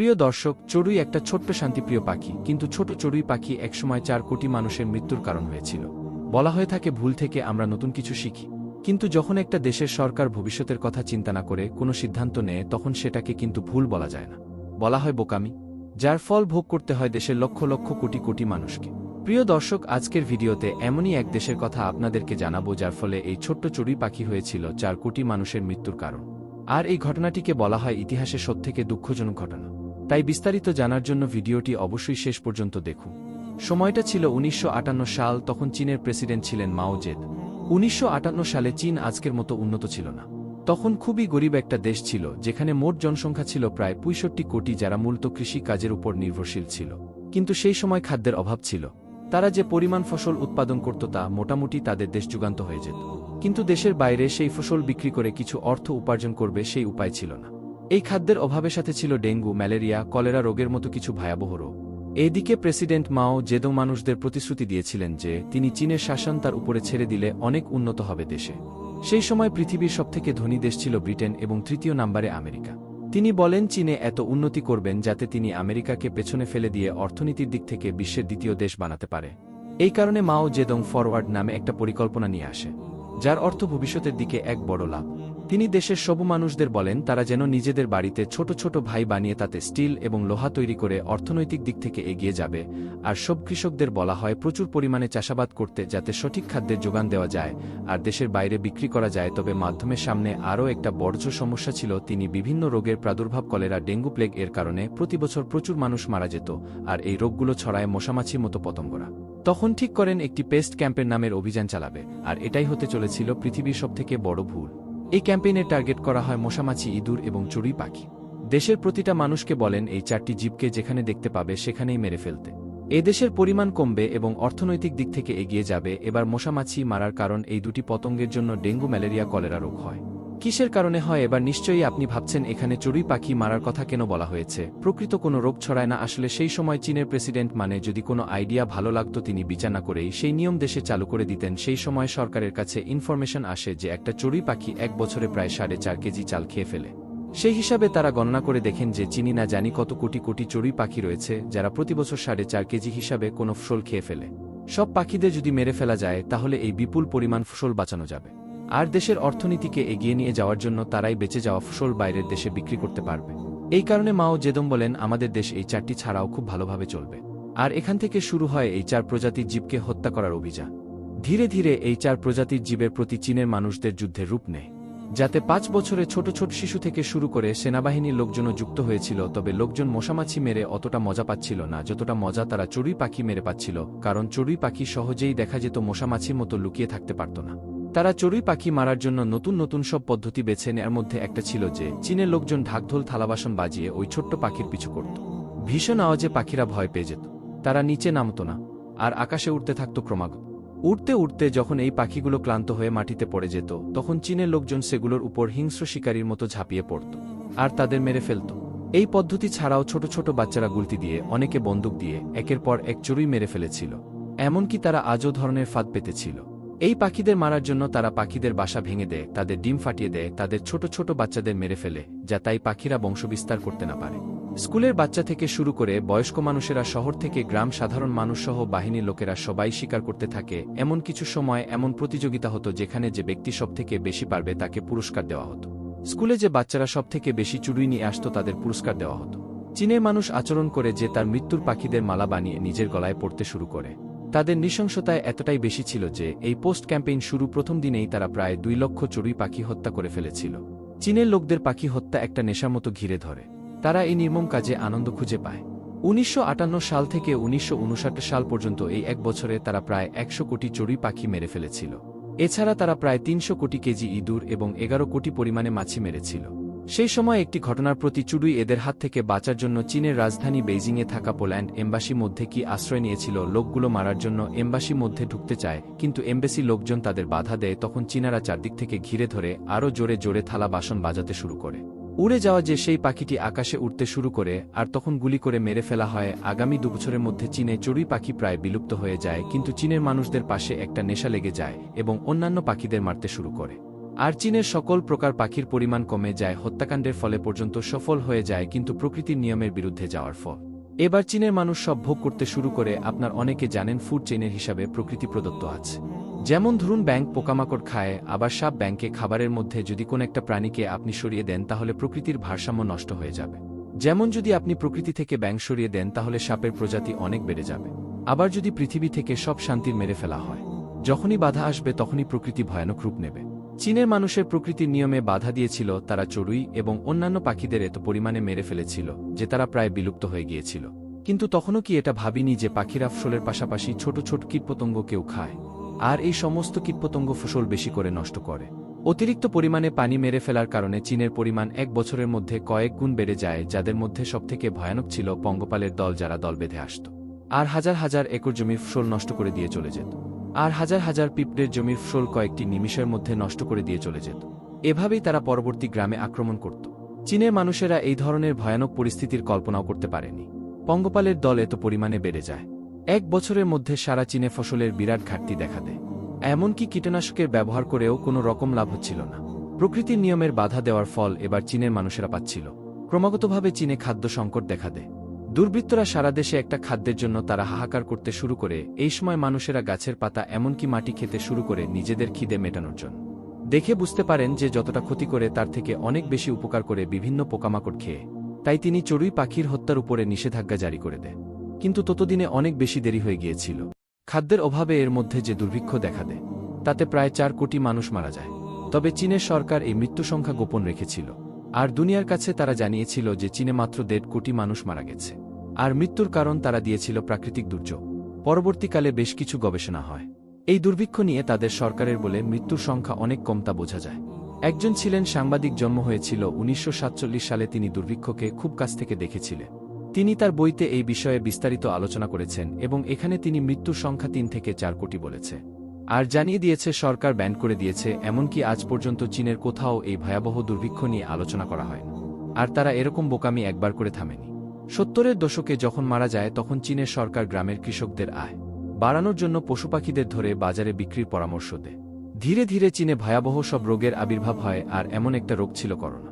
প্রিয় দর্শক, চড়ুই একটা ছোট্ট শান্তিপ্রিয় পাখি, কিন্তু ছোট চড়ুই পাখি একসময় চার কোটি মানুষের মৃত্যুর কারণ হয়েছিল। বলা হয়ে থাকে ভুল থেকে আমরা নতুন কিছু শিখি। কিন্তু যখন একটা দেশের সরকার ভবিষ্যতের কথা চিন্তা না করে কোনো সিদ্ধান্ত নেয়, তখন সেটাকে কিন্তু ভুল বলা যায় না। বলা হয় বোকামি, যার ফল ভোগ করতে হয় দেশের লক্ষ লক্ষ কোটি কোটি মানুষকে। প্রিয় দর্শক, আজকের ভিডিওতে এমনই এক দেশের কথা আপনাদেরকে জানাব, যার ফলে এই ছোট্ট চড়ুই পাখি হয়েছিল চার কোটি মানুষের মৃত্যুর কারণ। আর এই ঘটনাটিকে বলা হয় ইতিহাসের সবথেকে দুঃখজনক ঘটনা। তাই বিস্তারিত জানার জন্য ভিডিওটি অবশ্যই শেষ পর্যন্ত দেখুন। সময়টা ছিল উনিশশো আটান্ন সাল, তখন চীনের প্রেসিডেন্ট ছিলেন মাও জেদ। উনিশশো সালে চীন আজকের মতো উন্নত ছিল না। তখন খুবই গরিব একটা দেশ ছিল, যেখানে মোট জনসংখ্যা ছিল প্রায় পঁয়ষট্টি কোটি, যারা মূলত কৃষি কাজের উপর নির্ভরশীল ছিল। কিন্তু সেই সময় খাদ্যের অভাব ছিল। তারা যে পরিমাণ ফসল উৎপাদন করত তা মোটামুটি তাদের দেশ যুগান্ত হয়ে যেত। কিন্তু দেশের বাইরে সেই ফসল বিক্রি করে কিছু অর্থ উপার্জন করবে সেই উপায় ছিল না। এই খাদ্যের অভাবের সাথে ছিল ডেঙ্গু, ম্যালেরিয়া, কলেরা রোগের মতো কিছু ভয়াবহ রোগ। এদিকে প্রেসিডেন্ট মাও জেদো মানুষদের প্রতিশ্রুতি দিয়েছিলেন যে তিনি চীনের শাসন তার উপরে ছেড়ে দিলে অনেক উন্নত হবে দেশে। সেই সময় পৃথিবীর সবথেকে ধনী দেশ ছিল ব্রিটেন এবং তৃতীয় নাম্বারে আমেরিকা। তিনি বলেন, চীনে এত উন্নতি করবেন যাতে তিনি আমেরিকাকে পেছনে ফেলে দিয়ে অর্থনীতির দিক থেকে বিশ্বের দ্বিতীয় দেশ বানাতে পারে। এই কারণে মাও জেদং ফরওয়ার্ড নামে একটা পরিকল্পনা নিয়ে আসে। যার অর্থ ভবিষ্যতের দিকে এক বড় লাভ। তিনি দেশের সব মানুষদের বলেন, তারা যেন নিজেদের বাড়িতে ছোট ছোট ভাই বানিয়ে তাতে স্টিল এবং লোহা তৈরি করে অর্থনৈতিক দিক থেকে এগিয়ে যাবে। আর সব কৃষকদের বলা হয়, প্রচুর পরিমাণে চাষাবাদ করতে যাতে সঠিক খাদ্যের যোগান দেওয়া যায়। আর দেশের বাইরে বিক্রি করা যায়, তবে মাধ্যমের সামনে আরও একটা বর্জ্য সমস্যা ছিল, তিনি বিভিন্ন রোগের প্রাদুর্ভাব, কলেরা, ডেঙ্গু প্লেগ এর কারণে প্রতি বছর প্রচুর মানুষ মারা যেত। আর এই রোগগুলো ছড়ায় মশামাছির মতো পতঙ্গরা। তখন ঠিক করেন একটি পেস্ট ক্যাম্পের নামের অভিযান চালাবে, আর এটাই হতে চলেছিল পৃথিবীর সবথেকে বড় ভুল। এই ক্যাম্পেইনের টার্গেট করা হয় মশামাছি, ইঁদুর এবং চড়ুই পাখি। দেশের প্রতিটা মানুষকে বলেন এই চারটি জীবকে যেখানে দেখতে পাবে সেখানেই মেরে ফেলতে। এ দেশের পরিমাণ কমবে এবং অর্থনৈতিক দিক থেকে এগিয়ে যাবে। এবার মশামাছি মারার কারণ এই দুটি পতঙ্গের জন্য ডেঙ্গু, ম্যালেরিয়া, কলেরা রোগ হয়। কিসের কারণে হয় এবার নিশ্চয়ই আপনি ভাবছেন এখানে চড়ুই পাখি মারার কথা কেন বলা হয়েছে? প্রকৃত কোনো রোগ ছড়ায় না, আসলে সেই সময় চীনের প্রেসিডেন্ট মানে যদি কোনো আইডিয়া ভালো লাগতো তিনি বিচার করেই সেই নিয়ম দেশে চালু করে দিতেন। সেই সময় সরকারের কাছে ইনফরমেশন আসে যে একটা চড়ুই পাখি এক বছরে প্রায় সাড়ে চার কেজি চাল খেয়ে ফেলে। সেই হিসাবে তারা গণনা করে দেখেন যে চিনি না জানি কত কোটি কোটি চড়ুই পাখি রয়েছে যারা প্রতি বছর সাড়ে চার কেজি হিসাবে কোনো ফসল খেয়ে ফেলে। সব পাখিদের যদি মেরে ফেলা যায়, তাহলে এই বিপুল পরিমাণ ফসল বাঁচানো যাবে। আর দেশের অর্থনীতিকে এগিয়ে নিয়ে যাওয়ার জন্য তারাই বেঁচে যাওয়া ফসল বাইরের দেশে বিক্রি করতে পারবে। এই কারণে মাও জেদম বলেন, আমাদের দেশ এই চারটি ছাড়াও খুব ভালোভাবে চলবে। আর এখান থেকে শুরু হয় এই চার প্রজাতির জীবকে হত্যা করার অভিযান। ধীরে ধীরে এই চার প্রজাতির জীবের প্রতি চীনের মানুষদের যুদ্ধের রূপ নেয়। যাতে পাঁচ বছরে ছোট ছোট শিশু থেকে শুরু করে সেনাবাহিনীর লোকজনও যুক্ত হয়েছিল, তবে লোকজন মশামাছি মেরে অতটা মজা পাচ্ছিল না, যতটা মজা তারা চড়ুই পাখি মেরে পাচ্ছিল, কারণ চড়ুই পাখি সহজেই দেখা যেত মশামাছির মতো লুকিয়ে থাকতে পারত না। তারা চড়ুই পাখি মারার জন্য নতুন নতুন সব পদ্ধতি বেছে নেয়ার মধ্যে একটা ছিল যে, চীনের লোকজন ঢাকঢোল থালাবাসন বাজিয়ে ওই ছোট্ট পাখির পিছু করত। ভীষণ আওয়াজে পাখিরা ভয় পেয়ে যেত। তারা নিচে নামত না, আর আকাশে উঠতে থাকত ক্রমাগত। উঠতে উঠতে যখন এই পাখিগুলো ক্লান্ত হয়ে মাটিতে পড়ে যেত, তখন চীনের লোকজন সেগুলোর উপর হিংস্র শিকারীর মতো ঝাঁপিয়ে পড়ত, আর তাদের মেরে ফেলত। এই পদ্ধতি ছাড়াও ছোট ছোট বাচ্চারা গুলতি দিয়ে, অনেকে বন্দুক দিয়ে, একের পর এক চড়ুই মেরে ফেলেছিল। এমনকি তারা আজও ধরনের ফাঁদ পেতেছিল এই পাখিদের মারার জন্য তারা পাখিদের বাসা ভেঙে দেয়, তাদের ডিম ফাটিয়ে দেয়, তাদের ছোট ছোট বাচ্চাদের মেরে ফেলে, যা তাই পাখিরা বংশবিস্তার করতে না পারে। স্কুলের বাচ্চা থেকে শুরু করে বয়স্ক মানুষেরা শহর থেকে গ্রাম সাধারণ মানুষসহ বাহিনীর লোকেরা সবাই স্বীকার করতে থাকে। এমন কিছু সময়, এমন প্রতিযোগিতা হতো যেখানে যে ব্যক্তি সব থেকে বেশি পারবে তাকে পুরস্কার দেওয়া হতো। স্কুলে যে বাচ্চারা সব থেকে বেশি চুড়ুই নিয়ে আসত তাদের পুরস্কার দেওয়া হতো। চীনের মানুষ আচরণ করে যে তার মৃত্যুর পাখিদের মালা বানিয়ে নিজের গলায় পড়তে শুরু করে। তাদের নৃশংসতায় এতটাই বেশি ছিল যে, এই পোস্ট ক্যাম্পেইন শুরু প্রথম দিনেই তারা প্রায় দুই লক্ষ চড়ুই পাখি হত্যা করে ফেলেছিল। চীনের লোকদের পাখি হত্যা একটা নেশার মতো ঘিরে ধরে। তারা এই নির্মম কাজে আনন্দ খুঁজে পায়। উনিশশো আটান্ন সাল থেকে উনিশশো উনষাট সাল পর্যন্ত এই এক বছরে তারা প্রায় একশো কোটি চড়ুই পাখি মেরে ফেলেছিল। এছাড়া তারা প্রায় তিনশো কোটি কেজি ইঁদুর এবং এগারো কোটি পরিমাণে মাছি মেরেছিল। সেই সময় একটি ঘটনার প্রতি চুড়ুই এদের হাত থেকে বাঁচার জন্য চীনের রাজধানী বেইজিংয়ে থাকা পোল্যান্ড এম্বাসি মধ্যে কি আশ্রয় নিয়েছিল, লোকগুলো মারার জন্য এম্বাসি মধ্যে ঢুকতে চায়, কিন্তু এম্বাসি লোকজন তাদের বাধা দেয়, তখন চীনারা চারদিক থেকে ঘিরে ধরে আরও জোরে জোরে থালা বাসন বাজাতে শুরু করে। উড়ে যাওয়া যে সেই পাখিটি আকাশে উঠতে শুরু করে, আর তখন গুলি করে মেরে ফেলা হয়, আগামী দুবছরের মধ্যে চীনে চড়ুই পাখি প্রায় বিলুপ্ত হয়ে যায়, কিন্তু চীনের মানুষদের পাশে একটা নেশা লেগে যায় এবং অন্যান্য পাখিদের মারতে শুরু করে। আর চীনের সকল প্রকার পাখির পরিমাণ কমে যায়, হত্যাকাণ্ডের ফলে পর্যন্ত সফল হয়ে যায়, কিন্তু প্রকৃতির নিয়মের বিরুদ্ধে যাওয়ার ফল। এবার চীনের মানুষ সব ভোগ করতে শুরু করে, আপনার অনেকে জানেন ফুড চেইনের হিসাবে প্রকৃতি প্রদত্ত আছে। যেমন ধরুন ব্যাংক পোকামাকড় খায়, আবার সাপ ব্যাংকে খাবারের মধ্যে যদি কোন একটা প্রাণীকে আপনি সরিয়ে দেন, তাহলে প্রকৃতির ভারসাম্য নষ্ট হয়ে যাবে। যেমন যদি আপনি প্রকৃতি থেকে ব্যাংক সরিয়ে দেন, তাহলে সাপের প্রজাতি অনেক বেড়ে যাবে। আবার যদি পৃথিবী থেকে সব শান্তির মেরে ফেলা হয়, যখনই বাধা আসবে, তখনই প্রকৃতি ভয়ানক রূপ নেবে। চীনের মানুষের প্রকৃতির নিয়মে বাধা দিয়েছিল তারা চড়ুই এবং অন্যান্য পাখিদের এত পরিমাণে মেরে ফেলেছিল, যে তারা প্রায় বিলুপ্ত হয়ে গিয়েছিল। কিন্তু তখনও কি এটা ভাবিনি যে পাখিরা ফসলের পাশাপাশি ছোট ছোট কীটপতঙ্গকেও খায়? আর এই সমস্ত কীটপতঙ্গ ফসল বেশি করে নষ্ট করে। অতিরিক্ত পরিমাণে পানি মেরে ফেলার কারণে চীনের পরিমাণ এক বছরের মধ্যে কয়েক গুণ বেড়ে যায়, যাদের মধ্যে সবথেকে ভয়ানক ছিল পঙ্গপালের দল যারা দল বেঁধে আসত। আর হাজার হাজার একর জমি ফসল নষ্ট করে দিয়ে চলে যেত। আর হাজার হাজার পিঁপড়ের জমির ফসল কয়েকটি নিমিষের মধ্যে নষ্ট করে দিয়ে চলে যেত। এভাবেই তারা পরবর্তী গ্রামে আক্রমণ করত। চীনের মানুষেরা এই ধরনের ভয়ানক পরিস্থিতির কল্পনাও করতে পারেনি। পঙ্গপালের দল এত পরিমাণে বেড়ে যায়। এক বছরের মধ্যে সারা চীনে ফসলের বিরাট ঘাটতি দেখা দেয়। এমনকি কীটনাশকের ব্যবহার করেও কোনো রকম লাভ হচ্ছিল না। প্রকৃতির নিয়মের বাধা দেওয়ার ফল এবার চীনের মানুষেরা পাচ্ছিল। ক্রমাগতভাবে চীনে খাদ্য সংকট দেখা দেয়। দুর্বৃত্তরা সারা দেশে একটা খাদ্যের জন্য তারা হাহাকার করতে শুরু করে। এই সময় মানুষেরা গাছের পাতা, এমনকি মাটি খেতে শুরু করে নিজেদের খিদে মেটানোর জন্য। দেখে বুঝতে পারেন যে যতটা ক্ষতি করে তার থেকে অনেক বেশি উপকার করে বিভিন্ন পোকামাকড় খেয়ে। তাই তিনি চড়ুই পাখির হত্যার উপরে নিষেধাজ্ঞা জারি করে দেন কিন্তু ততদিনে অনেক বেশি দেরি হয়ে গিয়েছিল। খাদ্যের অভাবে এর মধ্যে যে দুর্ভিক্ষ দেখা দেয়, তাতে প্রায় চার কোটি মানুষ মারা যায়। তবে চীনের সরকার এই মৃত্যু সংখ্যা গোপন রেখেছিল। আর দুনিয়ার কাছে তারা জানিয়েছিল যে চীনে মাত্র দেড় কোটি মানুষ মারা গেছে। আর মৃত্যুর কারণ তারা দিয়েছিল প্রাকৃতিক দুর্যোগ। পরবর্তীকালে বেশ কিছু গবেষণা হয়। এই দুর্ভিক্ষ নিয়ে তাদের সরকারের বলে মৃত্যুর সংখ্যা অনেক কম তা বোঝা যায়। একজন ছিলেন সাংবাদিক জন্ম হয়েছিল উনিশশো সাতচল্লিশ সালে তিনি দুর্ভিক্ষকে খুব কাছ থেকে দেখেছিলেন। তিনি তার বইতে এই বিষয়ে বিস্তারিত আলোচনা করেছেন এবং এখানে তিনি মৃত্যুর সংখ্যা তিন থেকে চার কোটি বলেছে। আর জানিয়ে দিয়েছে, সরকার ব্যান করে দিয়েছে, এমনকি আজ পর্যন্ত চীনের কোথাও এই ভয়াবহ দুর্ভিক্ষ নিয়ে আলোচনা করা হয়। আর তারা এরকম বোকামি একবার করে থামেনি। সত্তরের দশকে যখন মারা যায়, তখন চীনের সরকার গ্রামের কৃষকদের আয় বাড়ানোর জন্য পশুপাখিদের ধরে বাজারে বিক্রির পরামর্শ দেয়। ধীরে ধীরে চীনে ভয়াবহ সব রোগের আবির্ভাব হয়, আর এমন একটা রোগ ছিল করোনা।